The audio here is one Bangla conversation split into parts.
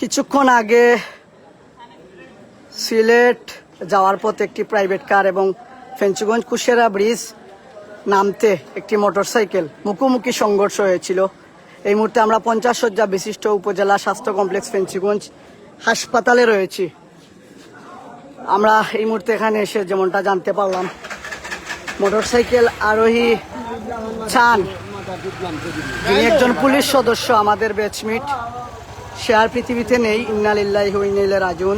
কিছুক্ষণ আগে সিলেট যাওয়ার পথে একটি প্রাইভেট কার এবং ফেঞ্চুগঞ্জ কুশেরা ব্রিজ নামতে একটি মোটরসাইকেল মুখোমুখি সংঘর্ষ হয়েছিল। এই মুহূর্তে আমরা পঞ্চাশ শয্যা বিশিষ্ট উপজেলা স্বাস্থ্য কমপ্লেক্স ফেঞ্চুগঞ্জ হাসপাতালে রয়েছি। আমরা এই মুহূর্তে এখানে এসে যেমনটা জানতে পারলাম মোটরসাইকেল আরোহী চান। একজন পুলিশ সদস্য, আমাদের ব্যাচমিট সে আর পৃথিবীতে নেই। ইন্নালিল্লাহ ইন্নাইলে রাজুন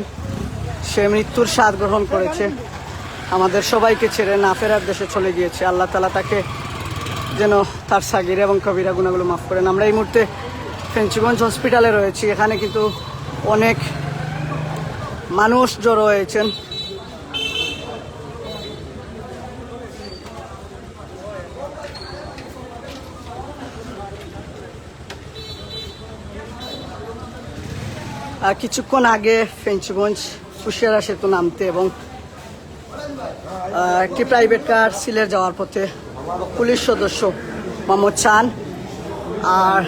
সে মৃত্যুর স্বাদ গ্রহণ করেছে। আমাদের সবাইকে ছেড়ে না ফেরার দেশে চলে গিয়েছে। আল্লাহ তালা তাকে যেন তার সাগির এবং কবিরা গুণাগুলো মাফ করেন। আমরা এই মুহূর্তে ফেঞ্চুগঞ্জ হসপিটালে রয়েছি। এখানে কিন্তু অনেক মানুষ জড়ো হয়েছেন। কিছুক্ষণ আগে ফেঞ্চগঞ্জ কুশিয়ারা সেতু নামতে এবং একটি প্রাইভেট কার সিলেট যাওয়ার পথে পুলিশ সদস্য মোহাম্মদ চান আর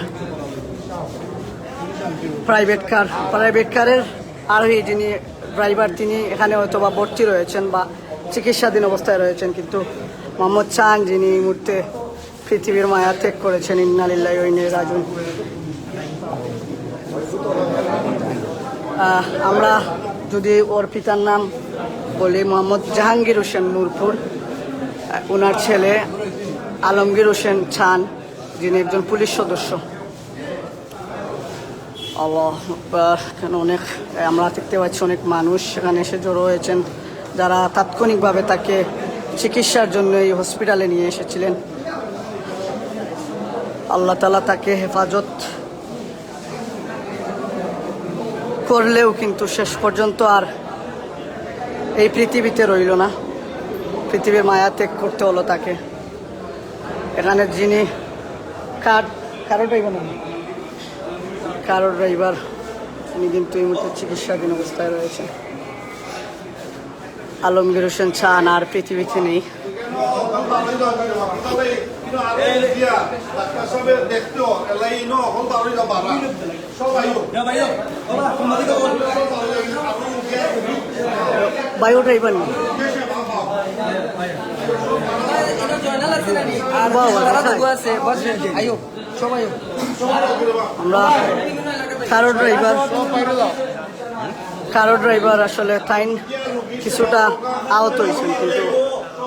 প্রাইভেট কার প্রাইভেট কারের আরোহী যিনি ড্রাইভার তিনি এখানে হয়তো বা ভর্তি রয়েছেন বা চিকিৎসাধীন অবস্থায় রয়েছেন, কিন্তু মোহাম্মদ চান যিনি এই মুহূর্তে পৃথিবীর মায়া ত্যাগ করেছেন, ইন্নালিল্লাহ রাজুন আমরা যদি ওর পিতার নাম বলি মোহাম্মদ জাহাঙ্গীর হোসেন নূরপুর ওনার ছেলে আলমগীর হোসেন ছান, যিনি একজন পুলিশ সদস্য। আল্লাহ এখানে অনেক, আমরা দেখতে পাচ্ছি অনেক মানুষ সেখানে এসে জড়ো হয়েছেন, যারা তাৎক্ষণিকভাবে তাকে চিকিৎসার জন্য এই হসপিটালে নিয়ে এসেছিলেন। আল্লাহ তালা তাকে হেফাজত করলেও কিন্তু শেষ পর্যন্ত আর এই পৃথিবীতে রইল না। পৃথিবীর মায়া ত্যাগ করতে হলো তাকে। এখানে যিনি কার কারও ড্রাইভার না। কারও ড্রাইভার উনি কিন্তু এই মুহূর্তে চিকিৎসাধীন অবস্থায় রয়েছে আলমগীর হোসেন চান আর পৃথিবীতে নেই। বায়ো ড্রাইভার। নেই বাহ, বাহ, আমরা কারও ড্রাইভার কারও ড্রাইভার আসলে তাইন কিছুটা আহত হয়েছেন কিন্তু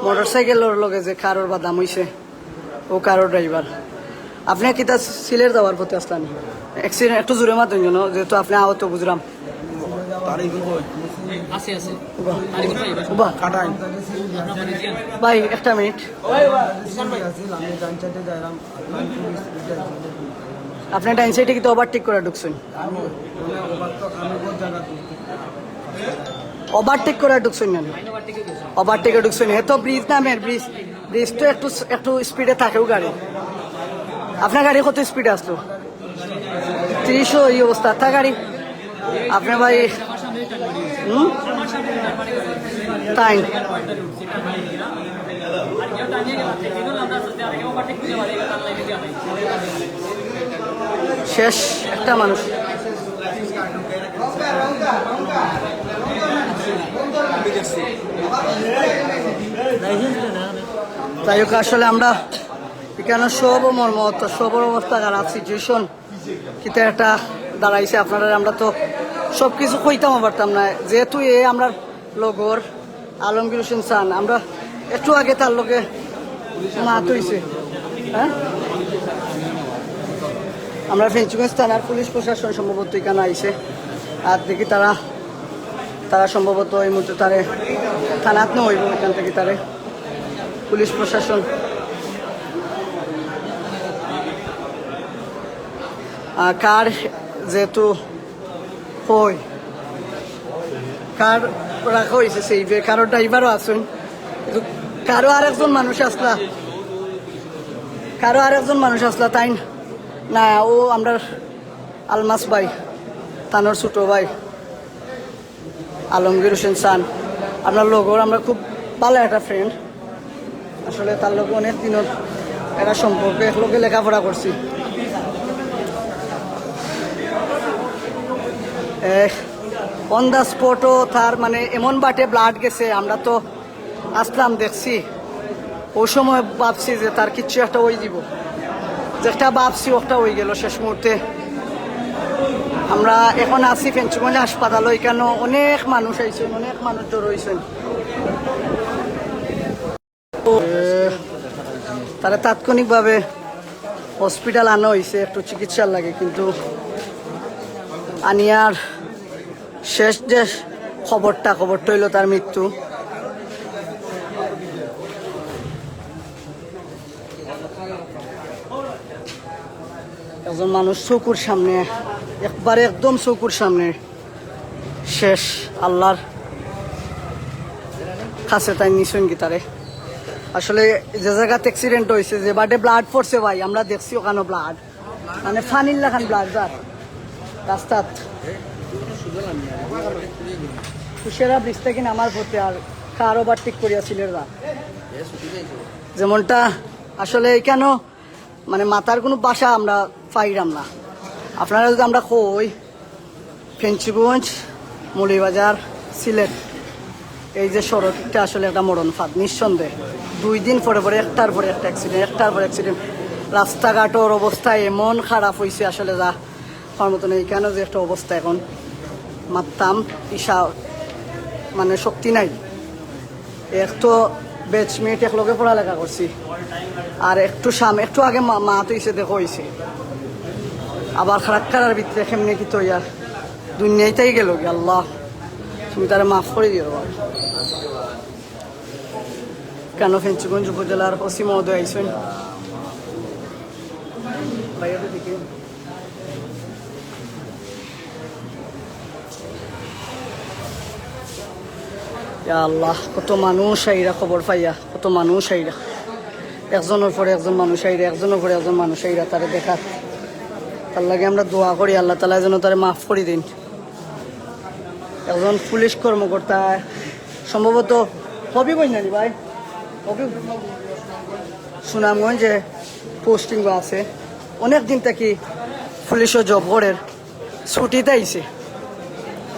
মোটর সাইকেলের লগে যে কারোর বা দাম হয়েছে ও কারও ড্রাইভার। আপনি কি তা সিলের যাওয়ার পথে আসলেন? অ্যাক্সিডেন্ট একটু জোরে মাতেন যেন, যেহেতু আপনি আহত, বুঝলাম। ভাই, একটা মিনিট। আপনি ডাইন সাইডে কিন্তু ওভারটেক করে ঢুকছেন? ওভারটেক করে ঢুকছেন না ওভারটেকে ঢুকছেন। এত ব্রিজ নামের ব্রিজ ব্রিজ তো একটু একটু স্পিডে থাকেও গাড়ি আপনার গাড়ি কত স্পিডে আসলো তিরিশও এই অবস্থা তা গাড়ি আপনার ভাই হুম তাই শেষ একটা মানুষ যাই হোক, আসলে আমরা এখানে সব মর্মত সবর অবস্থা খারাপ সিচুয়েশন কিন্তু একটা দাঁড়াইছে। আপনারা, আমরা তো সব কিছু কইতাম পারতাম না যেহেতু এ আমরা লগর আলমগীর হোসেন চান আমরা একটু আগে তার লোকে মাত হইছে। হ্যাঁ? আমরা ফেঞ্চুগঞ্জ থানার পুলিশ প্রশাসন সম্ভবত এখানে আইছে। আর দেখি তারা তারা সম্ভবত এই মুহূর্তে তারে থানাত না হইব, এখান থেকে তারে। পুলিশ প্রশাসন। কার যেহেতু হয় কার রাখা হয়েছে সেই কারও ড্রাইভারও আছেন। কারও আর একজন মানুষ আসলা কারও আর একজন মানুষ আসলা তাই না, ও আমরা আলমাস ভাই তানোর ছোট ভাই আলমগীর হোসেন সান আপনার লগর আমরা খুব ভালো একটা ফ্রেন্ড আসলে তার লোক অনেক দিনের একটা সম্পর্কে এক একলোকে লেখাপড়া করছি। অন দ্য স্পটও তার মানে এমন বাটে ব্লাড গেছে, আমরা তো আসলাম দেখছি। ওই সময় ভাবছি যে তার কিচ্ছু একটা ওই দিব যেটা ভাবছি ওটা হয়ে গেল শেষ মুহূর্তে। আমরা এখন আছি ফেঞ্চুগঞ্জ হাসপাতাল ওইখানে অনেক মানুষ আইছেন, অনেক মানুষ জড়ো হয়েছেন তারা তাৎক্ষণিকভাবে হসপিটাল আনা হয়েছে একটু চিকিৎসার লাগে, কিন্তু আনিয়ার শেষ যে খবরটা খবরটা হইল তার মৃত্যু। একজন মানুষ চকুর সামনে, একবারে একদম চকুর সামনে, শেষ আল্লাহর কাছে তাই নিছেন কি আসলে যে জায়গাতে অ্যাক্সিডেন্ট হয়েছে যে বাটে ব্লাড পড়ছে ভাই, আমরা দেখছি ওখানে ব্লাড মানে ফানির লাখান ব্লাড যার। রাস্তাত। কুশেরা ব্রিজ থেকে নামার পথে আর কার ওভারটেক করিয়াছিল এরা যেমনটা আসলে কেন মানে মাথার কোনো বাসা আমরা পাইরাম না। আপনারা যদি আমরা কই, ফেঞ্চিগঞ্জ, মৌলিবাজার, সিলেট, এই যে সড়কটা আসলে একটা মরণ ফাঁদ, নিঃসন্দেহে। দুই দিন পরে পরে, একটার পরে একটা অ্যাক্সিডেন্ট একটার পরে অ্যাক্সিডেন্ট রাস্তাঘাটের অবস্থা এমন খারাপ হয়েছে আসলে যা হওয়ার মতন এইখানে যে একটা অবস্থা এখন? মারতাম ইসা মানে শক্তি নাই। এক তো ব্যাচমেট একলগে পড়ালেখা করছি। আর একটু সামনে একটু আগে মা তো ইসে দেখো হয়েছে আবার খারাপ খারার ভিতরে কেমনে কি তো ইয়ার? দুনিয়াইতেই গেল আল্লাহ। তুমি তারা মাফ করে দিও। কেন ফেঞ্চুগঞ্জ উপজেলার ওসি মহোদয় আইসেন আল্লাহ, কত মানুষ আইরা খবর পাইয়া, কত মানুষ আইরা। একজনের পরে একজন মানুষ আইরা, একজনের পরে একজন মানুষ আইরা তারে দেখার তার লাগে আমরা দোয়া করি, আল্লাহ তালা যেন তারে মাফ করে দিন। একজন পুলিশ কর্মকর্তা, সম্ভবত হবি বই বইনানি ভাই। সুনামগঞ্জে পোস্টিং আছে। অনেক দিন থেকে পুলিশও জব করে ছুটিতে আইছে।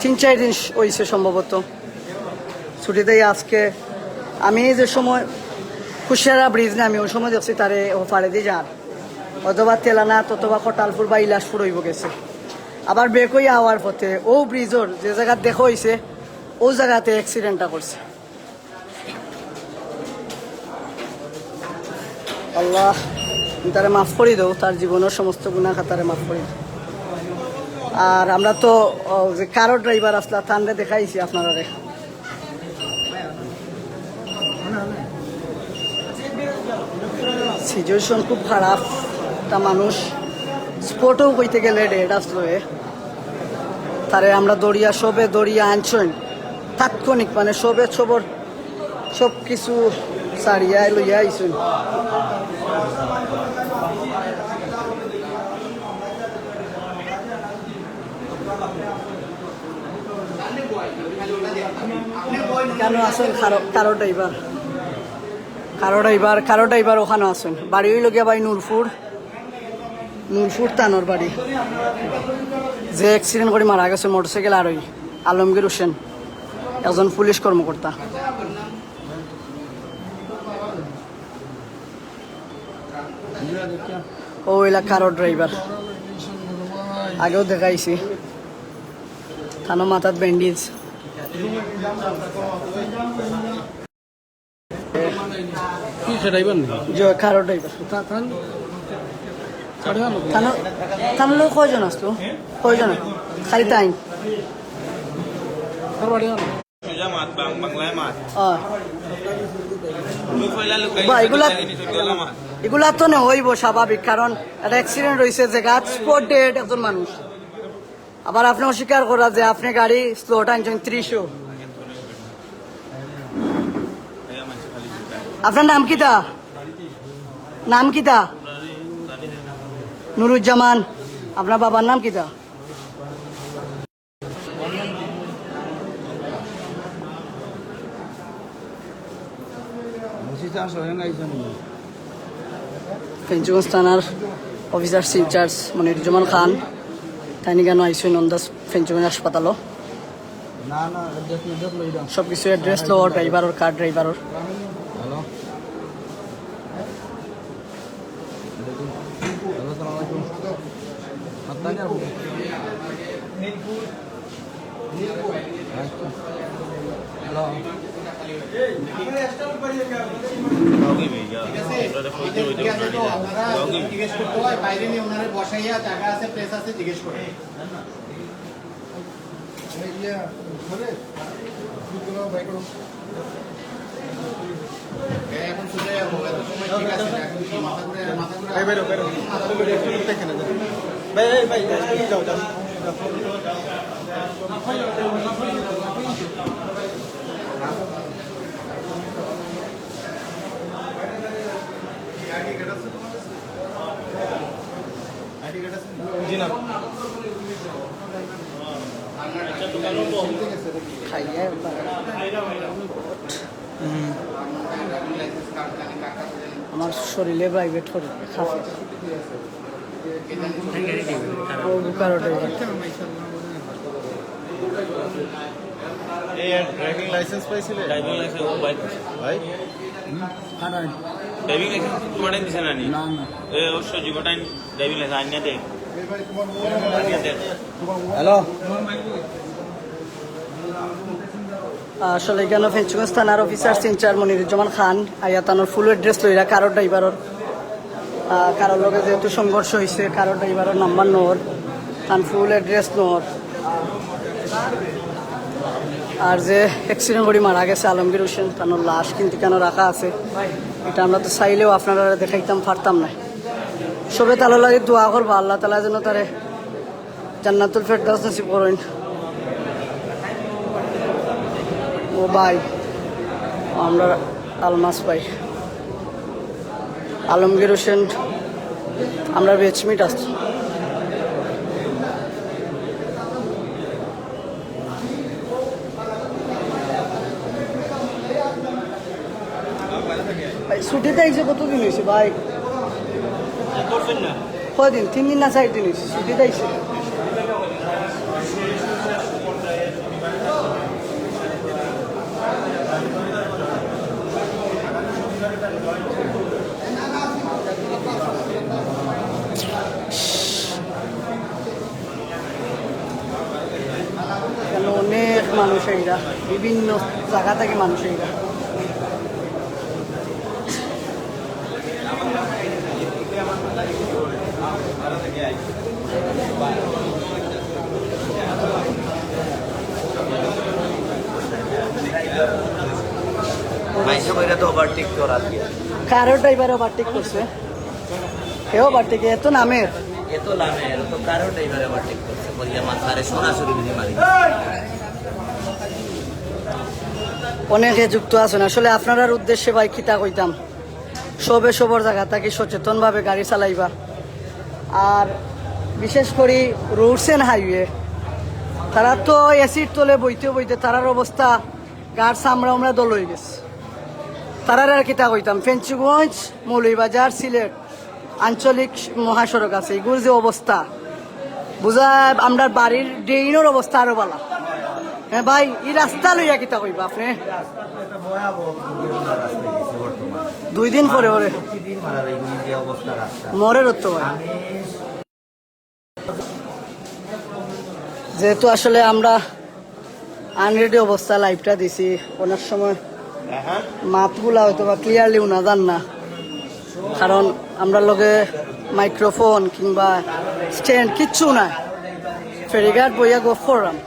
তিন, চার দিন হয়েছে সম্ভবত। ছুটিতে আজকে আমি যে সময় কুশিয়ারা ব্রিজ না আমি ওই সময় দেখছি, তারে ও দিয়ে যান। অথবা তেলানাথ অথবা কটালপুর বা ইলাসপুর হইব গেছে। আবার বেক হয়ে আওয়ার পথে ও ব্রিজর যে জায়গা দেখা হয়েছে ও জায়গাতে অ্যাক্সিডেন্টটা করছে। আল্লাহ তারে মাফ করে দাও, তার জীবনের সমস্ত গুণা খাতারে মাফ করে আর আমরা তো যে কারও ড্রাইভার আসলা, তানরে দেখাইছি আপনারা সিচুয়েশন খুব খারাপ, একটা মানুষ স্পোর্টও কইতে গেলে ডেড আসলো তারে আমরা দড়িয়া, সবে দড়িয়া আনছেন তাৎক্ষণিক মানে সবে সবর সব কিছু সারিয়া লইয়া আইসুন কেন আসেন? কারও ড্রাইভার। কারও ড্রাইভার কারও ড্রাইভার ওখানে আছেন বাড়ি হইল গিয়া ভাই নূরপুর। নূরপুর তানোর বাড়ি। যে অ্যাক্সিডেন্ট করে মারা গেছে মোটরসাইকেল আরই আলমগীর হোসেন, একজন পুলিশ কর্মকর্তা। ও এলাকার ড্রাইভার আগেও দেখাইছি থানো মাথাত ব্যান্ডেজ কারও ড্রাইভার থানো কয়জন আসতো কয়জন খালি বা এগুলা. এগুলা তো না হইব স্বাভাবিক, কারণ একটা অ্যাক্সিডেন্ট হয়েছে যে গাছ স্পট ডেড একজন মানুষ। আবার আপনি অস্বীকার করা যে আপনি গাড়ি স্লো টানছেন ত্রিশও. আপনার নাম কিতা নাম কিতা নুরুজ্জামান। আপনার বাবার নাম কিতা ni. ফেঞ্চুগঞ্জ থানার অফিসার ইনচার্জ মনিরুজ্জামান খান তাই কেন আইসি নন্দাস ফেঞ্চুগঞ্জ হাসপাতালও অ্যাড্রেস সব কিছু এড্রেস লওয়ার ড্রাইভারর কার ড্রাইভারর হ্যালো জিজ্ঞেস করতে হয় বাইরে নিয়ে ওনারে বসাইয়া জায়গা আছে প্লেস আছে জিজ্ঞেস করে এখন শুনে যাব এত সময় ঠিক আছে না, মাথা ঘুরে মাথা ঘুরে মাথা আমার শরীরে প্রাইভেট করে খাফে। ড্রাইভিং লাইসেন্স পাইছিলে? ড্রাইভিং লাইসেন্স বাইক ভাই? ড্রাইভিং লাইসেন্স তোমার দিছে না নি? না না। এ অবশ্য জীবটাই ড্রাইভিং লাইসেন্স আনিয়া দে আনিয়া দে হ্যালো? আসলে এখানে ফেঞ্চুগঞ্জ থানার officer in charge Moniruzzaman Khan আয়াতানোর full address লইরা কারোর ড্রাইভারর কারোর লগে যেহেতু সংঘর্ষ হয়েছে কারোর ড্রাইভারের নাম্বার নোর তার ফুল এড্রেস নোর আর যে অ্যাক্সিডেন্ট করে মারা গেছে, আলমগীর হোসেন তার লাশ কিন্তু কেন রাখা আছে, এটা আমরা তো চাইলেও আপনারা দেখাইতাম, পারতাম না। সবে তালা লাগে দোয়া করব, আল্লাহ তালা যেন তারে জান্নাতুল ফেরদাউস নসিব করেন। ও ভাই, আমরা আলমাস ভাই। আলমগীর হোসেন, আমরা বেচমিট আসছি ছুটিতে আইসে কতদিন হয়েছে ভাই? কদিন? তিন দিন না চার দিন আইসে এখানে অনেক মানুষ এইরা বিভিন্ন জায়গা থেকে মানুষ এইরা ওভারটেক করা ড্রাইভার ওভারটেক করছে। কেউ ওভারটেক এত নামের। এত লামে এর তো কারও ড্রাইভার ওভারটেক করছে সরাসরি বিধি মারি অনেকে যুক্ত আছেন। আসলে আপনার উদ্দেশ্যে ভাই কিতা কইতাম? সবে সবর জায়গা থাকি সচেতনভাবে গাড়ি চালাইবা। আর বিশেষ করে রোডস এন্ড হাইওয়ে তারা তো এসিড তোলে বইতে বইতে তারার অবস্থা গাড় চামড়া আমরা দল হয়ে গেছে। তারার আর কিতা কইতাম ফেঞ্চুগঞ্জ, মৌলভীবাজার, সিলেট, আঞ্চলিক মহাসড়ক আছে। এগুলোর যে অবস্থা, বুঝা, আমরা বাড়ির ড্রেইনের অবস্থা আরও ভালো হ্যাঁ ভাই, এই রাস্তা লইয়া কিতা কইবা আপনি? দুই দিন পরে রাস্তা মরে ভাই যেহেতু আসলে আমরা আনরেডি অবস্থা লাইভটা দিছি, অনেক সময় মাতগুলা হয়তো বা ক্লিয়ারলিও না জান না। কারণ আমরা লোকে মাইক্রোফোন কিংবা স্ট্যান্ড কিচ্ছু না ফেরিঘাট বইয়া গো ফোরাম